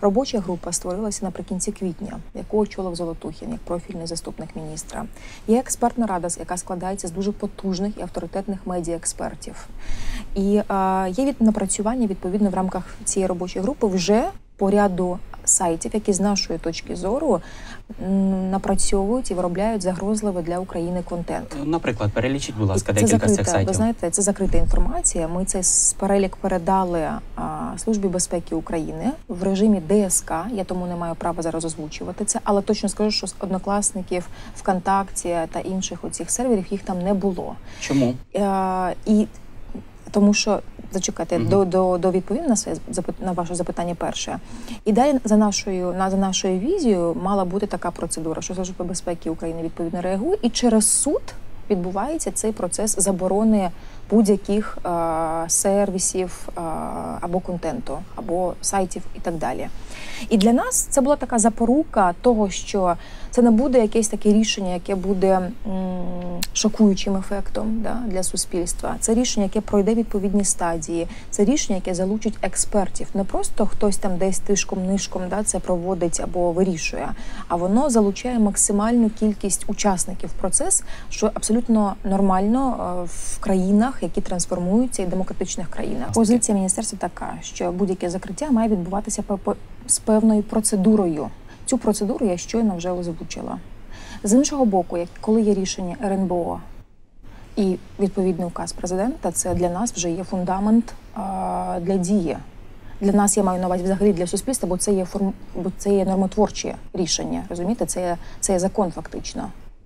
Робоча група створилася наприкінці квітня, яку очолив Золотухін як профільний заступник міністра. Є експертна рада, яка складається з дуже потужних і авторитетних медіаекспертів. І е, є від напрацювання відповідно в рамках цієї робочої групи вже по ряду сайтів, які з нашої точки зору напрацьовують і виробляють загрозливий для України контент. Наприклад, перелічіть, будь ласка, декілька цих сайтів. ви знаєте, це закрита інформація. Ми цей перелік передали Службі безпеки України в режимі ДСК. Я тому не маю права зараз озвучувати це, але точно скажу, що з однокласників ВКонтакті та інших оцих серверів їх там не було. Чому? Е, і тому що зачекайте до, до, до відповім на своє на ваше запитання перше. І далі за нашою на за нашою візією мала бути така процедура, що Служба безпеки України відповідно реагує, і через суд відбувається цей процес заборони будь-яких е, сервісів е, або контенту, або сайтів і так далі. І для нас це була така запорука того, що це не буде якесь таке рішення, яке буде м, шокуючим ефектом да, для суспільства. Це рішення, яке пройде відповідні стадії. Це рішення, яке залучить експертів. Не просто хтось там десь тишком нишком да, це проводить або вирішує, а воно залучає максимальну кількість учасників в процес, що абсолютно нормально е, в країнах, які трансформуються і демократичних країнах. Позиція міністерства така, що будь-яке закриття має відбуватися з певною процедурою. Цю процедуру я щойно вже озвучила. З іншого боку, коли є рішення РНБО і відповідний указ президента, це для нас вже є фундамент для дії. Для нас я маю на увазі взагалі для суспільства, бо це є форм, бо це є нормотворче рішення. Розумієте, це є, це є закон фактично.